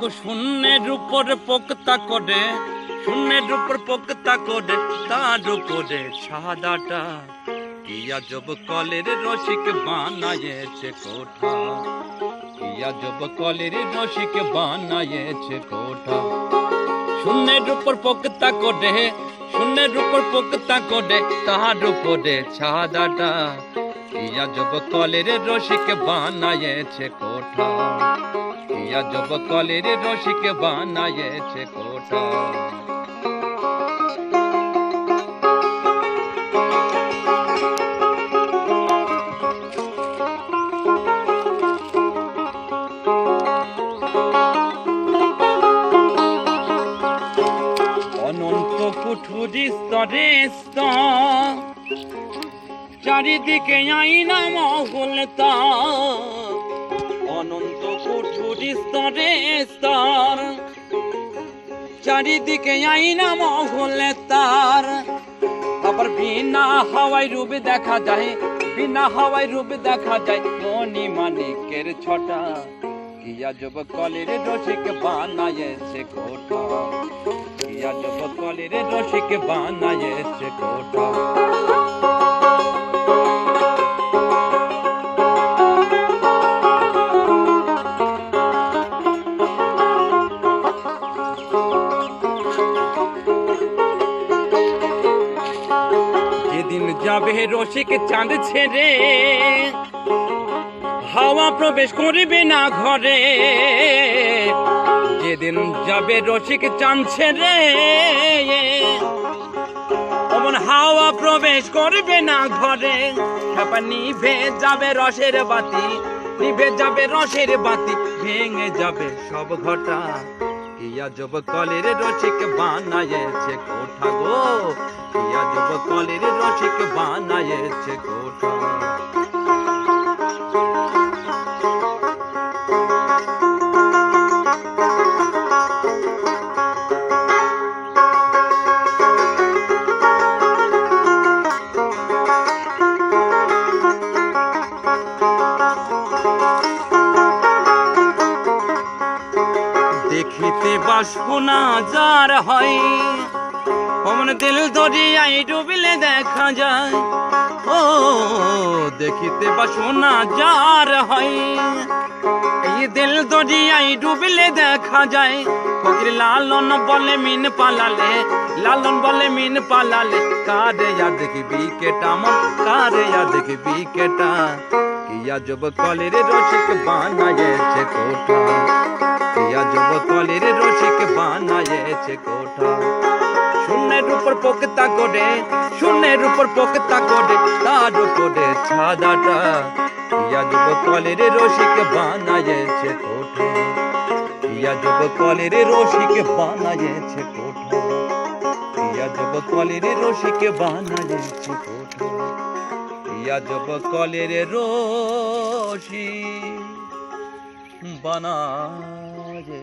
গো শূন্যের উপর পোক্তা করে শূন্যের উপর পোক্তা করে, তার উপরে সাদাটা ইয়া জব কলের রসিক বানায়েছে কোঠা? ইয়া জব কলের রসিক বানায়েছে কোঠা? শূন্যের উপর পোক্তা করে শূন্যের উপর পোক্তা করে তাহার উপরে ছাদাটা ইয়া জব কলের রসিক বানায়েছে কোঠা? ইয়া জব কলের রসিক বানায়েছে অনন্ত কুঠুরি স্তরে চারিদিকে আইনা মহল অনন্ত কুঠুরি স্তরে। স্তর চারিদিকে আইনা মহল তার। আবার বিনা হাওয়াই রূপে দেখা যায়, বিনা হাওয়াই রূপে দেখা যায় মনি মানিকের ছটা। কিয়া জব কলের রসিক বানায়েছে কোঠা। কিয়া জব কলের রসিক বানায়েছে কোঠা। যাবে রসিক চাঁদ ছেড়ে। হাওয়া প্রবেশ করিবে না ঘরে। যেদিন যাবে রসিক চাঁদ ছেড়ে। অমন হাওয়া প্রবেশ করবে না ঘরে। নিভে যাবে রসের বাতি, নিভে যাবে রসের বাতি, ভেঙে যাবে সব ঘটা। ইয়া জব কলের রসিক বানায়েছে কোঠা গো। ইয়া জব কলের রসিক বানায়েছে কোঠা দেখিতে বাসনা যার হয়, অমন দিল দরিয়ায় ডুবিলে দেখা যায়। ও, দেখিতে বাসনা যার হয়, এই দিল দরিয়ায় ডুবিলে দেখা যায়। ফকির লালন বলে মিন পালালে, লালন বলে মিন পালালে, কারে ইয়া দেখবি কেটা মন, কারে ইয়া দেখবি কেটা? কিয়া জব কলের রসিক বানায়েছে কোঠা। কিয়া জব কলের রসিক বানায়েছে কোঠা। শূন্যের উপর পোক্তা করে শূন্যের উপর পোক্তা করে তার উপরে ছাদাটা। কিয়া জব কলের রসিক বানায়েছে কোঠা। কিয়া জব কলের রসিক বানায়েছে কোঠা। কিয়া জব কলের রসিক বানায়েছে কোঠা। কিয়া জব কলের রশি। বানায়েছে